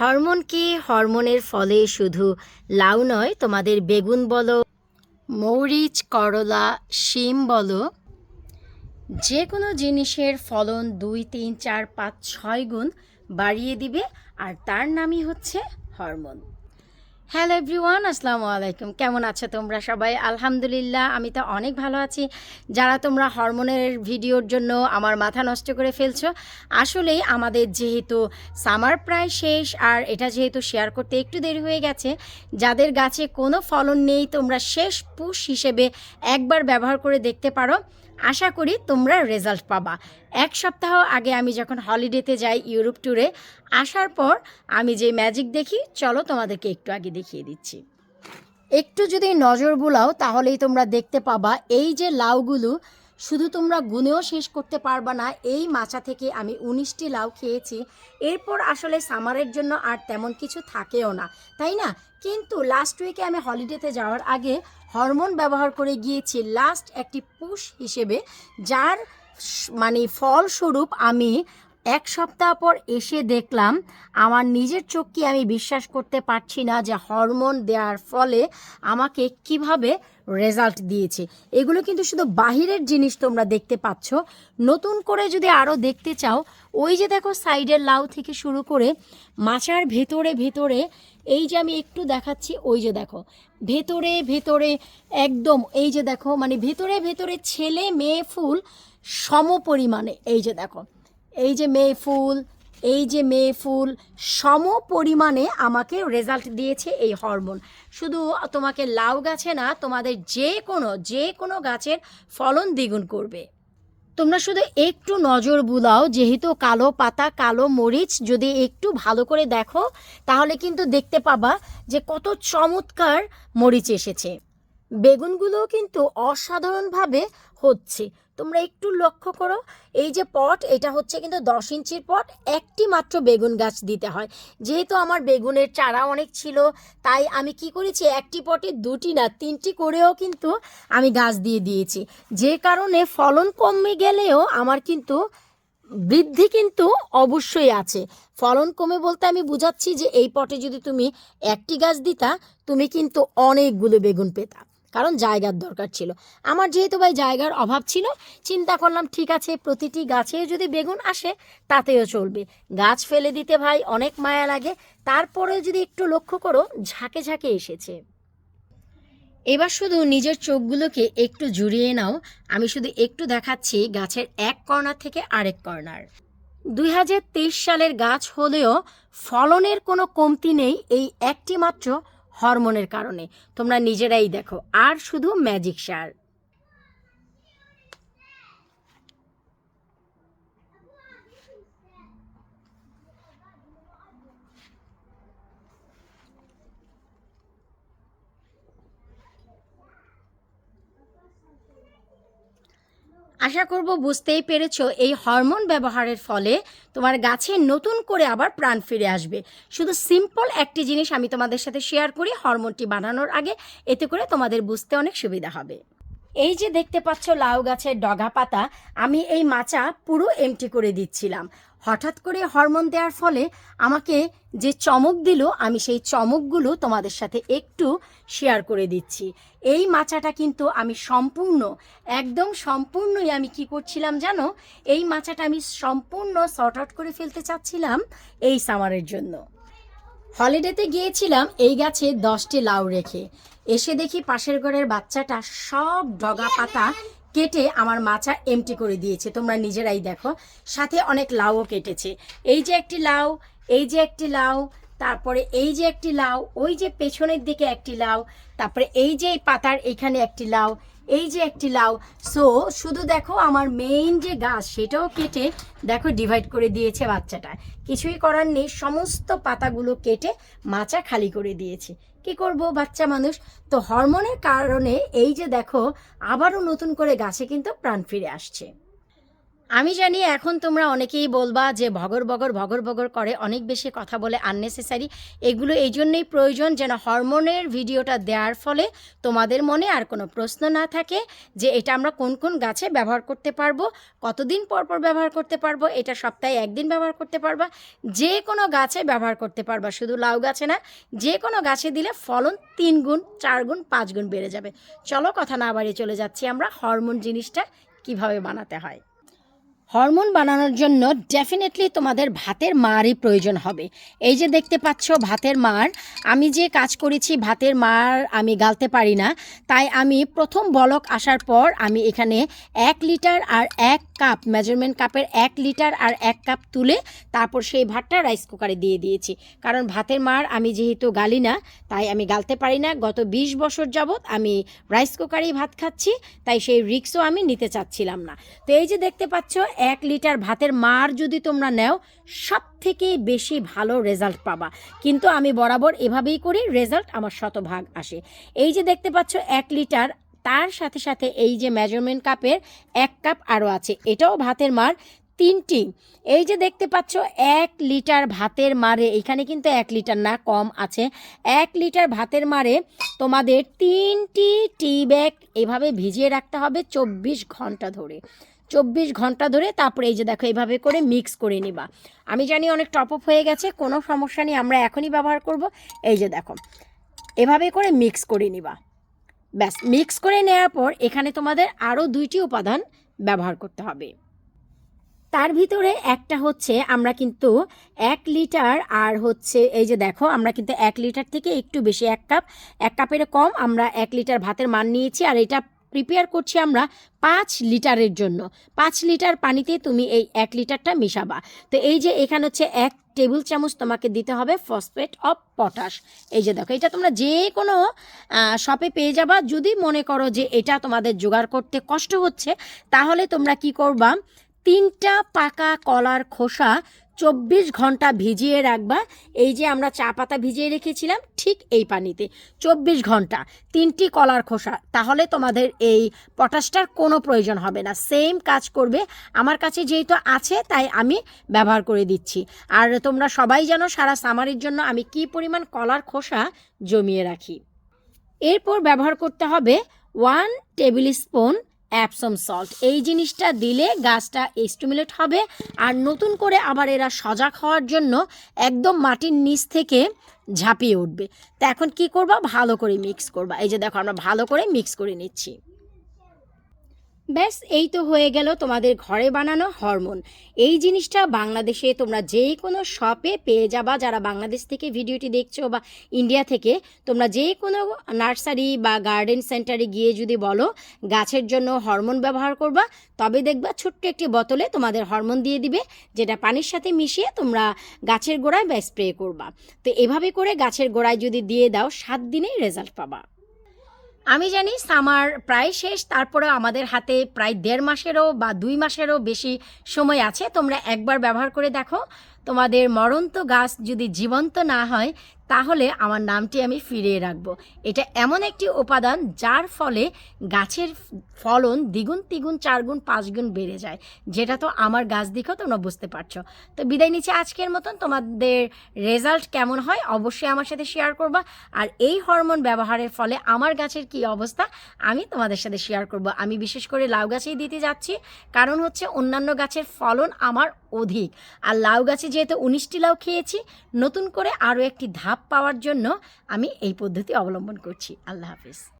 Hormone কি? হরমোনের ফলে শুধু লাউ নয়, তোমাদের বেগুন বলো, মৌরিচ, করলা, শিম বলো যে কোনো জিনিসের ফলন দুই, তিন, চার, পাঁচ, ছয় গুণ বাড়িয়ে দিবে, আর তার নামই হচ্ছে হরমোন। হ্যালো এভরিওয়ান আসসালামু আলাইকুম। কেমন আছো তোমরা সবাই? আলহামদুলিল্লাহ, আমি তো অনেক ভালো আছি। যারা তোমরা হরমোনের ভিডিওর জন্য আমার মাথা নষ্ট করে ফেলছো, আসলেই আমাদের যেহেতু সামার প্রায় শেষ, আর এটা যেহেতু শেয়ার করতে একটু দেরি হয়ে গেছে, যাদের গাছে কোনো ফলন নেই, তোমরা শেষ পুষ হিসেবে একবার ব্যবহার করে দেখতে পারো। আশা করি তোমরা রেজাল্ট পাবা। এক সপ্তাহ আগে আমি যখন হলিডেতে যাই ইউরোপ ট্যুরে, আসার পর আমি যে ম্যাজিক দেখি, চলো তোমাদেরকে একটু আগে দেখিয়ে দিচ্ছি। একটু যদি নজর বুলাও, তাহলেই তোমরা দেখতে পাবা এই যে লাউগুলো শুধু তোমরা গুনেও শেষ করতে পারবা না, এই মাচা থেকে আমি উনিশটি লাউ খেয়েছি। এরপর আসলে সামারের জন্য আর তেমন কিছু থাকেও না, তাই না? কিন্তু লাস্ট উইকে আমি হলিডেতে যাওয়ার আগে হরমোন ব্যবহার করে গিয়েছি লাস্ট একটি পুশ হিসেবে, যার মানে ফলস্বরূপ আমি এক সপ্তাহ পর এসে দেখলাম, আমার নিজের চোখকে আমি বিশ্বাস করতে পারছি না যে হরমোন দেওয়ার ফলে আমাকে কীভাবে রেজাল্ট দিয়েছে। এগুলো কিন্তু শুধু বাহিরের জিনিস তোমরা দেখতে পাচ্ছ। নতুন করে যদি আরও দেখতে চাও, ওই যে দেখো সাইডের লাউ থেকে শুরু করে মাচার ভেতরে ভেতরে, এই যে আমি একটু দেখাচ্ছি, ওই যে দেখো, ভেতরে ভেতরে একদম, এই যে দেখো মানে ভেতরে ভেতরে ছেলে মেয়ে ফুল সম পরিমাণে এই যে দেখো। এই যে মেয়ে ফুল, এই যে মেয়ে ফুল, সম পরিমাণে আমাকে রেজাল্ট দিয়েছে এই হরমোন শুধু তোমাকে লাউ গাছে না, তোমাদের যে কোনো যে কোনো গাছের ফলন দ্বিগুণ করবে। তোমরা শুধু একটু নজর বুলাও, যেহেতু কালো পাতা, কালো মরিচ যদি একটু ভালো করে দেখো, তাহলে কিন্তু দেখতে পাবা যে কত চমৎকার মরিচ এসেছে। বেগুনগুলোও কিন্তু অসাধারণভাবে হচ্ছে। তোমরা একটু লক্ষ্য করো, এই যে পট, এটা হচ্ছে কিন্তু দশ ইঞ্চির পট, একটি মাত্র বেগুন গাছ দিতে হয়। যেহেতু আমার বেগুনের চারা অনেক ছিল, তাই আমি কি করেছি, একটি পটে দুটি না, তিনটি করেও কিন্তু আমি গাছ দিয়ে দিয়েছি। যে কারণে ফলন কমে গেলেও আমার কিন্তু বৃদ্ধি কিন্তু অবশ্যই আছে। ফলন কমে বলতে আমি বুঝাচ্ছি যে এই পটে যদি তুমি একটি গাছ দিতা, তুমি কিন্তু অনেকগুলো বেগুন পেতা। কারণ জায়গার দরকার ছিল। আমার যেহেতু ভাই জায়গার অভাব ছিল, চিন্তা করলাম, ঠিক আছে, প্রতিটি গাছে যদি বেগুন আসে, তাতেও চলবে। গাছ ফেলে দিতে ভাই অনেক মায়া লাগে, তারপরেও যদি একটু লক্ষ্য করো, ঝাঁকে ঝাঁকে এসেছে। এবার শুধু নিজের চোখগুলোকে একটু জুড়িয়ে নাও, আমি শুধু একটু দেখাচ্ছি গাছের এক কর্নার থেকে আরেক কর্নার। দুই হাজার তেইশ সালের গাছ হলেও ফলনের কোনো কমতি নেই, এই একটি মাত্র হরমোনের কারণে। তোমরা নিজেরাই দেখো। আর শুধু ম্যাজিক সার আশা করব বুঝতেই পেরেছ, এই হরমোন ব্যবহারের ফলে তোমার গাছে নতুন করে আবার প্রাণ ফিরে আসবে। শুধু সিম্পল একটি জিনিস আমি তোমাদের সাথে শেয়ার করি, হরমোনটি বানানোর আগে, এতে করে তোমাদের বুঝতে অনেক সুবিধা হবে। এই যে দেখতে পাচ্ছ লাউ গাছের ডগা পাতা, আমি এই মাচা পুরো এমটি করে দিচ্ছিলাম। হঠাৎ করে হরমোন দেওয়ার ফলে আমাকে যে চমক দিল, আমি সেই চমকগুলো তোমাদের সাথে একটু শেয়ার করে দিচ্ছি। এই মাচাটা কিন্তু আমি সম্পূর্ণ, একদম সম্পূর্ণই আমি কি করছিলাম জানো? এই মাচাটা আমি সম্পূর্ণ শর্ট আউট করে ফেলতে চাচ্ছিলাম এই সামারের জন্য। হলিডেতে গিয়েছিলাম, এই গাছে দশটি লাউ রেখে। এসে দেখি পাশের ঘরের বাচ্চাটা সব ডগা পাতা কেটে আমার মাচা এমটি করে দিয়েছে। তোমরা নিজেরাই দেখো। সাথে অনেক লাউও কেটেছে। এই যে একটি লাউ, এই যে একটি লাউ, তারপরে এই যে একটি লাউ, ওই যে পেছনের দিকে একটি লাউ, তারপরে এই যে পাতার এখানে একটি লাউ এই যে একটি লাউ সো শুধু দেখো আমার মেইন যে গাছ, সেটাও কেটে দেখো ডিভাইড করে দিয়েছে বাচ্চাটা। কিছুই করার নেই, সমস্ত পাতাগুলো কেটে মাচা খালি করে দিয়েছে। কি করব বাচ্চা মানুষ? তো হরমোনের কারণে এই যে দেখো, আবারও নতুন করে গাছে কিন্তু প্রাণ ফিরে আসছে। আমি জানি এখন তোমরা অনেকেই বলবা যে ভগর বগর ভগর বগর করে অনেক বেশি কথা বলে আননেসেসারি এগুলো এই জন্যই প্রয়োজন যেন হরমোনের ভিডিওটা দেওয়ার ফলে তোমাদের মনে আর কোনো প্রশ্ন না থাকে যে এটা আমরা কোন কোন গাছে ব্যবহার করতে পারব, কতদিন পর পর ব্যবহার করতে পারব, এটা সপ্তাহে একদিন ব্যবহার করতে পারবা। যে কোনো গাছে ব্যবহার করতে পারবা, শুধু লাউ গাছে না, যে কোনো গাছে দিলে ফলন তিন গুণ, চার গুণ, পাঁচ গুণ বেড়ে যাবে। চলো কথা না বাড়িয়ে চলে যাচ্ছি আমরা, হরমোন জিনিসটা কীভাবে বানাতে হয়। হরমোন বানানোর জন্য ডেফিনেটলি তোমাদের ভাতের মারই প্রয়োজন হবে। এই যে দেখতে পাচ্ছ ভাতের মার, আমি যে কাজ করেছি ভাতের মার আমি গালতে পারি না, তাই আমি প্রথম বলক আসার পর আমি এখানে এক লিটার আর এক কাপ মেজারমেন্ট কাপের এক লিটার আর এক কাপ তুলে তারপর সেই ভাতটা রাইস কুকারে দিয়ে দিয়েছি। কারণ ভাতের মার আমি যেহেতু গালি না, তাই আমি গালতে পারি না। গত ২০ বছর যাবৎ আমি রাইস কুকারেই ভাত খাচ্ছি, তাই সেই রিক্সও আমি নিতে চাচ্ছিলাম না। তো এই যে দেখতে পাচ্ছ এক লিটার ভাতের মার যদি তোমরা নেও সব থেকে বেশি ভালো রেজাল্ট পাবা। কিন্তু আমি বরাবর এভাবেই করি রেজাল্ট আমার শতভাগ আসে। এই যে দেখতে পাচ্ছ, এক লিটার, তার সাথে সাথে এই যে মেজারমেন্ট কাপের এক কাপ আরও আছে, এটাও ভাতের মার তিনটি। এই যে দেখতে পাচ্ছ, এক লিটার ভাতের মারে, এখানে কিন্তু এক লিটার না, কম আছে। এক লিটার ভাতের মারে তোমাদের তিনটি টি ব্যাগ এভাবে ভিজিয়ে রাখতে হবে চব্বিশ ঘণ্টা ধরে। চব্বিশ ঘণ্টা ধরে তারপরে এই যে দেখো, এইভাবে করে মিক্স করে নিবা। আমি জানি অনেক টপ আপ হয়ে গেছে, কোনো সমস্যা নেই, আমরা এখনই ব্যবহার করব। এই যে দেখো, এভাবে করে মিক্স করে নিবা। ব্যাস মিক্স করে নেওয়ার পর এখানে তোমাদের আরও দুইটি উপাদান ব্যবহার করতে হবে। তার ভিতরে একটা হচ্ছে আমরা কিন্তু এক লিটার আর হচ্ছে এই যে দেখো, আমরা কিন্তু এক লিটার থেকে একটু বেশি এক কাপ। এক কাপের কম আমরা এক লিটার ভাতের মান নিয়েছি, আর এটা প্রিপেয়ার করছি আমরা পাঁচ লিটারের জন্য। পাঁচ লিটার পানিতে তুমি এই এক লিটারটা মিশাবা। তো এই যে এখানে হচ্ছে এক টেবিল চামচ তোমাকে দিতে হবে ফসফেট অফ পটাশ এই যে দেখো, এটা তোমরা যে কোনো শপে পেয়ে যাবা। যদি মনে করো যে এটা তোমাদের জোগাড় করতে কষ্ট হচ্ছে, তাহলে তোমরা কি করবা? তিনটা পাকা কলার খোসা চব্বিশ ঘণ্টা ভিজিয়ে রাখবা। এই যে আমরা চা পাতা ভিজিয়ে রেখেছিলাম, ঠিক এই পানিতে। চব্বিশ ঘণ্টা, তিনটি কলার খোসা। তাহলে তোমাদের এই পটাশটার কোনো প্রয়োজন হবে না। সেম কাজ করবে। আমার কাছে যেহেতু আছে, তাই আমি ব্যবহার করে দিচ্ছি। আর তোমরা সবাই জানো সারা সামারের জন্য আমি কি পরিমাণ কলার খোসা জমিয়ে রাখি। এরপর ব্যবহার করতে হবে one table spoon Epsom salt এই জিনিসটা দিলে গাছটা স্টিমুলেট হবে আর নতুন করে আবার এরা সজাগ হওয়ার জন্য একদম মাটির নিচ থেকে ঝাঁপিয়ে উঠবে। তো এখন কি করবা? ভালো করে মিক্স করবা। এই যে দেখো, আমরা ভালো করে মিক্স করে নিচ্ছি। ব্যাস, এই তো হয়ে গেল তোমাদের ঘরে বানানো হরমোন। এই জিনিসটা বাংলাদেশে তোমরা যে কোনো শপে পেয়ে যাবা, যারা বাংলাদেশ থেকে ভিডিওটি দেখছ বা ইন্ডিয়া থেকে। তোমরা যে কোনো নার্সারি বা গার্ডেন সেন্টারে গিয়ে যদি বলো, গাছের জন্য হরমোন ব্যবহার করবা, তবে দেখবা ছোট্ট একটি বোতলে তোমাদের হরমোন দিয়ে দিবে, যেটা পানির সাথে মিশিয়ে তোমরা গাছের গোড়ায় বা স্প্রে করবা। তো এভাবে করে গাছের গোড়ায় যদি দিয়ে দাও, সাত দিনেই রেজাল্ট পাবা। আমি জানি সামার প্রায় শেষ তারপরে আমাদের হাতে প্রায় দেড় মাসেরও বা দুই মাসেরও বেশি সময় আছে। তোমরা একবার ব্যবহার করে দেখো। তোমাদের মরন্ত গাছ যদি জীবন্ত না হয় তাহলে আমার নামটি আমি ফিরিয়ে রাখব। এটা এমন একটি উপাদান যার ফলে গাছের ফলন দ্বিগুণ তিগুণ চারগুণ পাঁচগুণ বেড়ে যায়। যেটা তো আমার গাছ দিকেও তোমরা বুঝতে পারছ। তো বিদায় নিচ্ছে আজকের মতন। তোমাদের রেজাল্ট কেমন হয় অবশ্যই আমার সাথে শেয়ার করবা। আর এই হরমোন ব্যবহারের ফলে আমার গাছের কি অবস্থা আমি তোমাদের সাথে শেয়ার করব। আমি বিশেষ করে লাউ গাছেই দিতে যাচ্ছি। কারণ হচ্ছে অন্যান্য গাছের ফলন আমার অধিক। আর লাউ গাছে যেহেতু উনিশটি লাউ খেয়েছি, নতুন করে আরও একটি ধাপ পাওয়ার জন্য আমি এই পদ্ধতি অবলম্বন করছি। আল্লাহ হাফিজ।